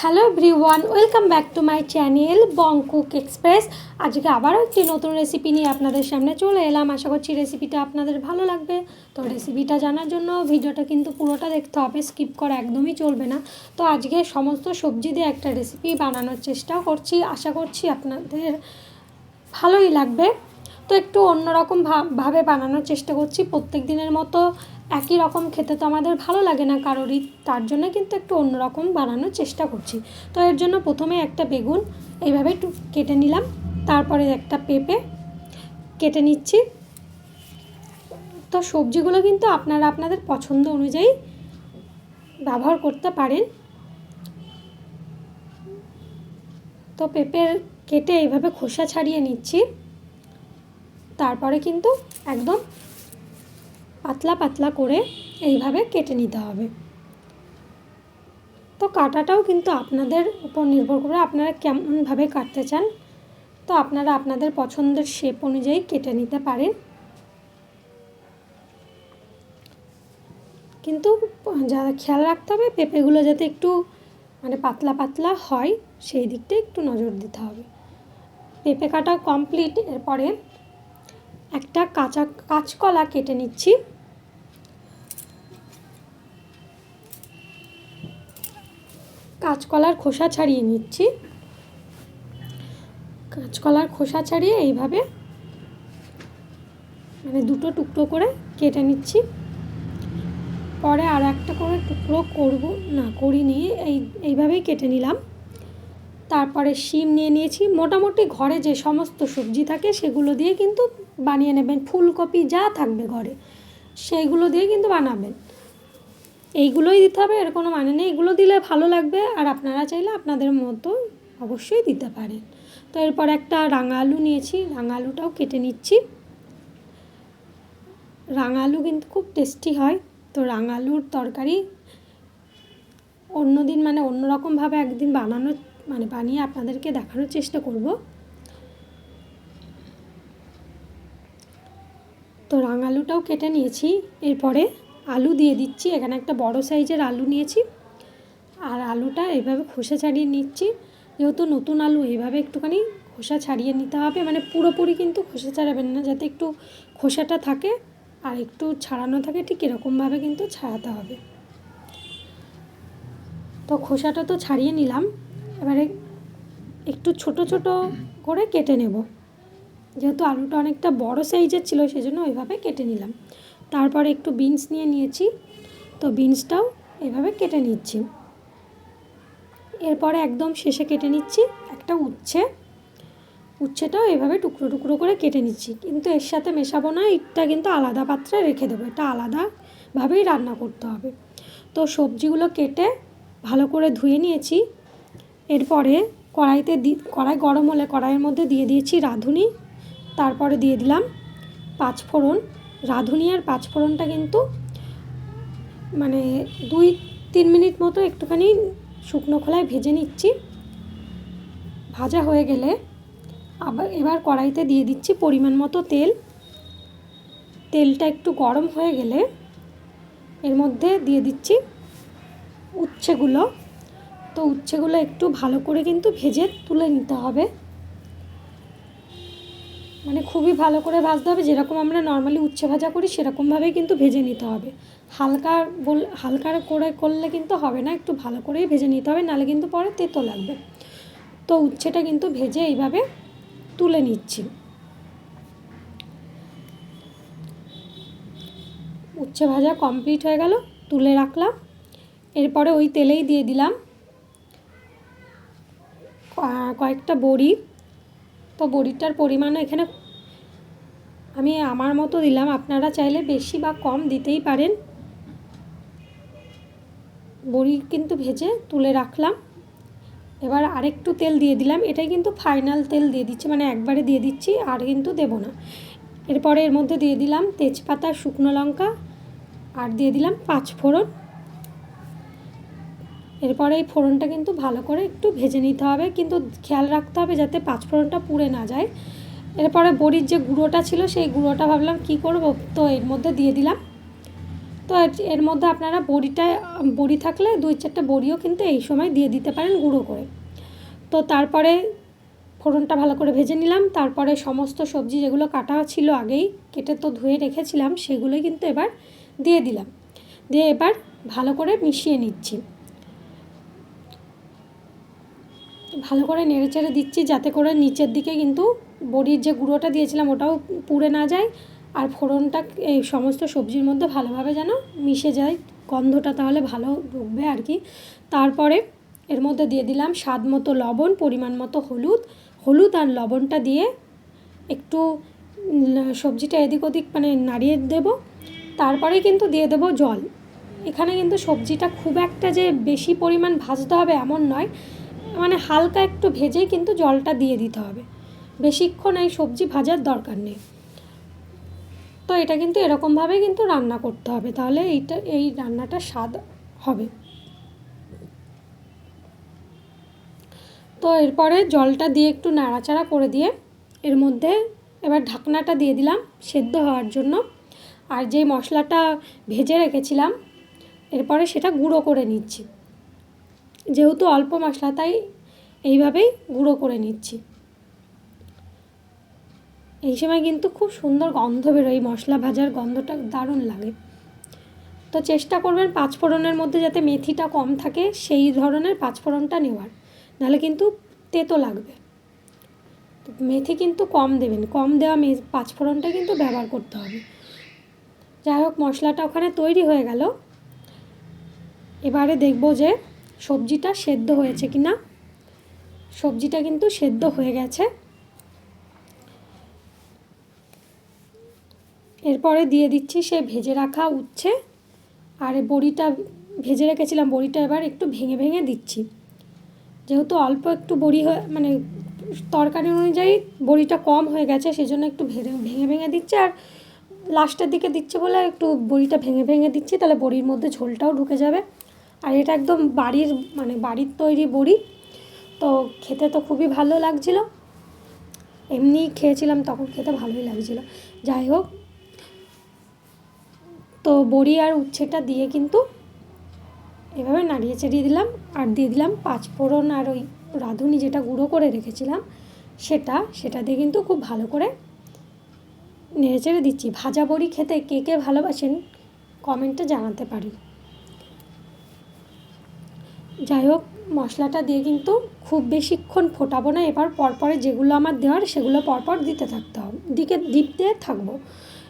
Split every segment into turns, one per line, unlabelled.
Hello everyone welcome back to my channel Bong Cook Express আজকে আবারও একটি নতুন রেসিপি নিয়ে আপনাদের সামনে চলে এলাম। আশা করছি রেসিপিটা আপনাদের ভালো লাগবে। তো রেসিপিটা জানার জন্য ভিডিওটা কিন্তু পুরোটা দেখতে হবে স্কিপ করা একদমই চলবে না। তো আজকে সমস্ত সবজি দিয়ে একটা রেসিপি বানানোর চেষ্টাও করছি। আশা করছি আপনাদের ভালোই লাগবে। তো একটু অন্যরকম ভাবে বানানোর চেষ্টা করছি। প্রত্যেক দিনের মতো একই রকম খেতে তো আমাদের ভালো লাগে না কারোরই, তার জন্য কিন্তু একটু অন্যরকম বানানোর চেষ্টা করছি। তো এর জন্য প্রথমে একটা বেগুন এইভাবে একটু কেটে নিলাম, তারপরে একটা পেঁপে কেটে নিচ্ছি। তো সবজিগুলো কিন্তু আপনারা আপনাদের পছন্দ অনুযায়ী ব্যবহার করতে পারেন। তো পেঁপের কেটে এইভাবে খোসা ছাড়িয়ে নিচ্ছি, তারপরে কিন্তু একদম পাতলা পাতলা করে এইভাবে কেটে নিতে হবে। তো কাটাটাও কিন্তু আপনাদের উপর নির্ভর করে আপনারা কেমনভাবে কাটতে চান, তো আপনারা আপনাদের পছন্দের শেপ অনুযায়ী কেটে নিতে পারেন। কিন্তু যা খেয়াল রাখতে হবে, পেঁপেগুলো যাতে একটু মানে পাতলা পাতলা হয়, সেই দিকটা একটু নজর দিতে হবে। পেঁপে কাটা কমপ্লিট এরপরে একটা কাঁচা কাঁচকলা কেটে নিচ্ছি। কাঁচকলার খোসা ছাড়িয়ে নিচ্ছি। কাঁচকলার খোসা ছাড়িয়ে এইভাবে মানে দুটো টুকরো করে কেটে নিচ্ছি। পরে আর একটা করে টুকরো করব, না, করিনি, এই, এইভাবেই কেটে নিলাম। তারপরে শিম নিয়ে নিয়েছি। মোটামুটি ঘরে যে সমস্ত সবজি থাকে সেগুলো দিয়ে কিন্তু বানিয়ে নেবেন। ফুলকপি যা থাকবে ঘরে, সেইগুলো দিয়ে কিন্তু বানাবেন। এইগুলোই দিতে হবে, এর কোনো মানে নেই। এগুলো দিলে ভালো লাগবে আর আপনারা চাইলে আপনাদের মতো অবশ্যই দিতে পারেন। তো এরপর একটা রাঙা আলু নিয়েছি রাঙা আলুটাও কেটে নিচ্ছি। রাঙা আলু কিন্তু খুব টেস্টি হয়। তো রাঙা আলুর তরকারি অন্যদিন মানে অন্যরকমভাবে একদিন বানানো মানে বানিয়ে আপনাদেরকে দেখানোর চেষ্টা করব। তো রাঙালুটাও কেটে নিয়েছি। এরপরে আলু দিয়ে দিচ্ছি। এখানে একটা বড় সাইজের আলু নিয়েছি। আর আলুটা এইভাবে খোসা ছাড়িয়ে নিচ্ছি। যেহেতু নতুন আলু, এইভাবে একটুখানি খোসা ছাড়িয়ে নিতে হবে। মানে পুরোপুরি কিন্তু খোসা ছাড়াবেন না, যাতে একটু খোসাটা থাকে আর একটু ছাড়ানো থাকে, ঠিক এরকমভাবে কিন্তু ছাড়াতে হবে। তো খোসাটা তো ছাড়িয়ে নিলাম। এবারে একটু ছোট ছোট করে কেটে নেব। যেহেতু আলুটা অনেকটা বড় সাইজের ছিল, সেজন্য ওইভাবে কেটে নিলাম। তারপরে একটু বিনস নিয়ে নিয়েছি। তো বিনসটাও এভাবে কেটে নিচ্ছি। এরপরে একদম শেষে কেটে নিচ্ছি একটা উচ্ছে। উচ্ছেটাও এভাবে টুকরো টুকরো করে কেটে নিচ্ছি। কিন্তু এর সাথে মেশাবো না, এটা কিন্তু আলাদা পাত্রে রেখে দেবো। এটা আলাদাভাবেই রান্না করতে হবে। তো সবজিগুলো কেটে ভালো করে ধুয়ে নিয়েছি। এরপরে কড়াইতে দি, কড়াই গরম হলে কড়াইয়ের মধ্যে দিয়ে দিয়েছি রাঁধুনি। তারপরে দিয়ে দিলাম পাঁচফোড়ন। রাঁধুনি আর পাঁচফোড়নটা কিন্তু মানে দুই, তিন মিনিট মতো একটুখানি শুকনো খোলায় ভেজে নিচ্ছি। ভাজা হয়ে গেলে আবার এবার কড়াইতে দিয়ে দিচ্ছি পরিমাণ মতো তেল। তেলটা একটু গরম হয়ে গেলে এর মধ্যে দিয়ে দিচ্ছি উচ্ছেগুলো। তো উচ্ছেগুলো একটু ভালো করে কিন্তু ভেজে তুলে নিতে হবে। মানে খুবই ভালো করে ভাজতে হবে। যেরকম আমরা নর্মালি উচ্ছে ভাজা করি সেরকমভাবেই কিন্তু ভেজে নিতে হবে। হালকা বল, হালকা করে করলে কিন্তু হবে না, একটু ভালো করেই ভেজে নিতে হবে, নাহলে কিন্তু পরে তেতো লাগবে। তো উচ্ছেটা কিন্তু ভেজে এইভাবে তুলে নিচ্ছি। উচ্ছে ভাজা কমপ্লিট হয়ে গেল, তুলে রাখলাম। এরপরে ওই তেলেই দিয়ে দিলাম কয়েকটা বড়ি। তো বড়িটার পরিমাণও এখানে আমি আমার মতো দিলাম। আপনারা চাইলে বেশি বা কম দিতেই পারেন। বড়ি কিন্তু ভেজে তুলে রাখলাম। এবার আরেকটু তেল দিয়ে দিলাম। এটাই কিন্তু ফাইনাল তেল দিয়ে দিচ্ছি মানে একবারে দিয়ে দিচ্ছি, আর কিন্তু দেব না। এরপরে এর মধ্যে দিয়ে দিলাম তেজপাতা, শুকনো লঙ্কা, আর দিয়ে দিলাম পাঁচ ফোড়ন এরপরে এই ফোড়নটা কিন্তু ভালো করে একটু ভেজে নিতে হবে, কিন্তু খেয়াল রাখতে হবে যাতে পাঁচ ফোড়নটা পুড়ে না যায়। এরপরে বড়ির যে গুঁড়োটা ছিল, সেই গুঁড়োটা ভাবলাম কি করব? তো এর মধ্যে দিয়ে দিলাম। তো এর- মধ্যে আপনারা বড়িটা, বড়ি থাকলে দুই চারটে বড়িও কিন্তু এই সময় দিয়ে দিতে পারেন গুঁড়ো করে। তো তারপরে ফোড়নটা ভালো করে ভেজে নিলাম। তারপরে সমস্ত সবজি যেগুলো কাটা ছিল আগেই, কেটে তো ধুয়ে রেখেছিলাম, সেগুলোই কিন্তু এবার দিয়ে দিলাম। দিয়ে এবার ভালো করে মিশিয়ে নিচ্ছি। ভালো করে নেড়ে চেড়ে দিচ্ছি যাতে করে নিচের দিকে কিন্তু বড়ির যে গুঁড়োটা দিয়েছিলাম ওটাও পুড়ে না যায় আর ফোড়নটা এই সমস্ত সবজির মধ্যে ভালোভাবে যেন মিশে যায়, গন্ধটা তাহলে ভালো ঢুকবে আর কি। তারপরে এর মধ্যে দিয়ে দিলাম স্বাদ মতো লবণ, পরিমাণ মতো হলুদ। হলুদ আর লবণটা দিয়ে একটু সবজিটা এদিক ওদিক মানে নাড়িয়ে দেব। তারপরে কিন্তু দিয়ে দেবো জল। এখানে কিন্তু সবজিটা খুব একটা যে বেশি পরিমাণ ভাজতে হবে এমন নয়। মানে হালকা একটু ভেজেই কিন্তু জলটা দিয়ে দিতে হবে। বেশিক্ষণ এই সবজি ভাজার দরকার নেই। তো এটা কিন্তু এরকমভাবে কিন্তু রান্না করতে হবে, তাহলে এইটা, এই রান্নাটা স্বাদ হবে। তো এরপরে জলটা দিয়ে একটু নাড়াচাড়া করে দিয়ে এর মধ্যে এবার ঢাকনাটা দিয়ে দিলাম সেদ্ধ হওয়ার জন্য। আর যেই মশলাটা ভেজে রেখেছিলাম, এরপরে সেটা গুঁড়ো করে নিচ্ছি। যেহেতু অল্প মশলা, তাই এইভাবেই গুঁড়ো করে নিচ্ছি। এই সময় কিন্তু খুব সুন্দর গন্ধ বেরোয় মশলা ভাজার গন্ধটা দারুণ লাগে। তো চেষ্টা করবেন পাঁচফোড়নের মধ্যে যাতে মেথিটা কম থাকে, সেই ধরনের পাঁচফোড়নটা নেওয়ার। নাহলে কিন্তু তেতো লাগবে। মেথি কিন্তু কম দেবেন, কম দেওয়া মে, পাঁচফোড়নটা কিন্তু ব্যবহার করতে হবে। যাই হোক, মশলাটা ওখানে তৈরি হয়ে গেল। এবারে দেখব যে সবজিটা সেদ্ধ হয়েছে কি না? সবজিটা কিন্তু সেদ্ধ হয়ে গেছে। এরপরে দিয়ে দিচ্ছি সে ভেজে রাখা উচ্ছে। আর বড়িটা ভেজে রেখেছিলাম, বড়িটা এবার একটু ভেঙে ভেঙে দিচ্ছি। যেহেতু অল্প একটু বড়ি হয়ে মানে তরকারি অনুযায়ী বড়িটা কম হয়ে গেছে, সেজন্য একটু ভেঙে ভেঙে দিচ্ছে। আর লাস্টের দিকে দিচ্ছে বলে একটু বড়িটা ভেঙে ভেঙে দিচ্ছি, তাহলে বড়ির মধ্যে ঝোলটাও ঢুকে যাবে। আর এটা একদম বাড়ির মানে বাড়ির তৈরি বড়ি। তো খেতে তো খুবই ভালো লাগছিল। এমনি খেয়েছিলাম, তখন খেতে ভালোই লাগছিল। যাই হোক, তো বড়ি আর উচ্ছেটা দিয়ে কিন্তু এভাবে নাড়িয়ে চাড়িয়ে দিলাম আর দিয়ে দিলাম পাঁচফোড়ন আর ওই রাঁধুনি যেটা গুঁড়ো করে রেখেছিলাম, সেটা সেটা দিয়ে কিন্তু খুব ভালো করে নেড়ে চেড়ে দিচ্ছি। ভাজা বড়ি খেতে কে কে ভালোবাসেন কমেন্টে জানাতে পারেন যাই হোক, মশলাটা দিয়ে কিন্তু খুব বেশিক্ষণ ফোটাবো না। এবার পরপরে যেগুলো আমার দেওয়ার, সেগুলো পরপর দিতে থাকতে হবে। দিকে দিতে থাকব।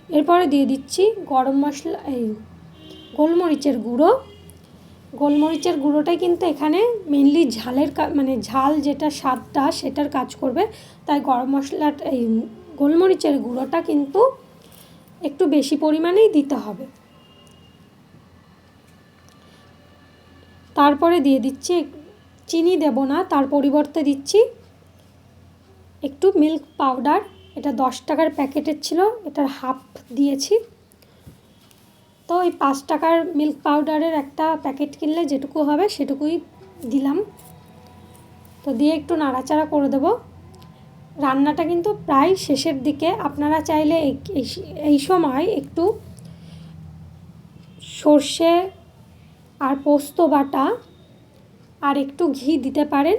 এরপরে দিয়ে দিচ্ছি গরম মশলা, এই গোলমরিচের গুঁড়ো। গোলমরিচের গুঁড়োটাই কিন্তু এখানে মেনলি ঝালের মানে ঝাল যেটা স্বাদটা, সেটার কাজ করবে। তাই গরম মশলাটা এই গোলমরিচের গুঁড়োটা কিন্তু একটু বেশি পরিমাণেই দিতে হবে। তারপরে দিয়ে দিচ্ছি চিনি দেব না, তার পরিবর্তে দিচ্ছি একটু মিল্ক পাউডার এটা দশ টাকার প্যাকেটের ছিল, এটার হাফ দিয়েছি। তো ওই পাঁচ টাকার মিল্ক পাউডারের একটা প্যাকেট কিনলে যেটুকু হবে সেটুকুই দিলাম। তো দিয়ে একটু নাড়াচাড়া করে দেবো। রান্নাটা কিন্তু প্রায় শেষের দিকে, আপনারা চাইলে এই- এই- এই সময় একটু সর্ষে আর পোস্ত বাটা আর একটু ঘি দিতে পারেন।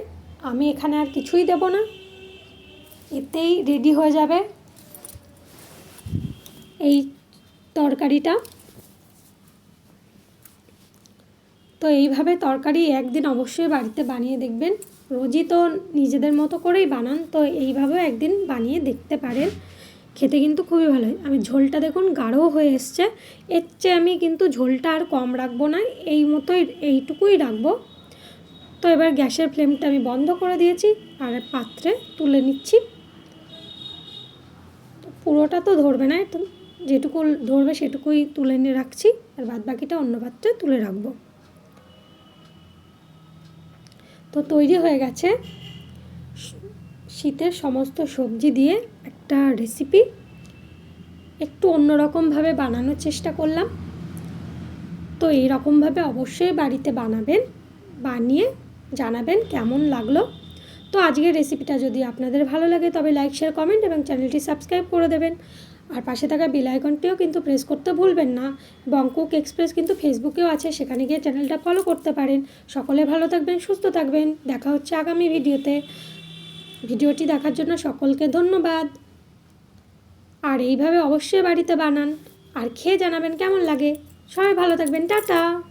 আমি এখানে আর কিছুই দেব না। এতেই রেডি হয়ে যাবে এই তরকারিটা। তো এইভাবে তরকারি একদিন অবশ্যই বাড়িতে বানিয়ে দেখবেন। রোজই তো নিজেদের মতো করেই বানান, তো এইভাবেও একদিন বানিয়ে দেখতে পারেন। খেতে কিন্তু খুবই ভালো হয়। আমি ঝোলটা দেখুন গাঢ় হয়ে এসছে। এর চেয়ে আমি কিন্তু ঝোলটা আর কম রাখব না, এই মতোই, এইটুকুই রাখব। তো এবার গ্যাসের ফ্লেমটা আমি বন্ধ করে দিয়েছি, আর পাত্রে তুলে নিচ্ছি। পুরোটা তো ধরবে না তো যেটুকু ধরবে সেটুকুই তুলে নিয়ে রাখছি, আর বাদ বাকিটা অন্য পাত্রে তুলে রাখব। তো তৈরি হয়ে গেছে। শীতের সমস্ত সবজি দিয়ে একটা রেসিপি একটু অন্যরকমভাবে বানানোর চেষ্টা করলাম। তো এই রকমভাবে অবশ্যই বাড়িতে বানাবেন, বানিয়ে জানাবেন কেমন লাগল। তো আজকের রেসিপিটা যদি আপনাদের ভালো লাগে তবে লাইক শেয়ার কমেন্ট এবং চ্যানেলটি সাবস্ক্রাইব করে দেবেন। আর পাশে থাকা বেল আইকনটিও কিন্তু প্রেস করতে ভুলবেন না। এবং কুক এক্সপ্রেস কিন্তু ফেসবুকেও আছে, সেখানে গিয়ে চ্যানেলটা ফলো করতে পারেন। সকলে ভালো থাকবেন, সুস্থ থাকবেন। দেখা হচ্ছে আগামী ভিডিওতে ভিডিওটি দেখার জন্য সকলকে ধন্যবাদ। আর এইভাবে অবশ্যই বাড়িতে বানান। আর খেয়ে জানাবেন কেমন লাগে। সবাই ভালো থাকবেন। টাটা।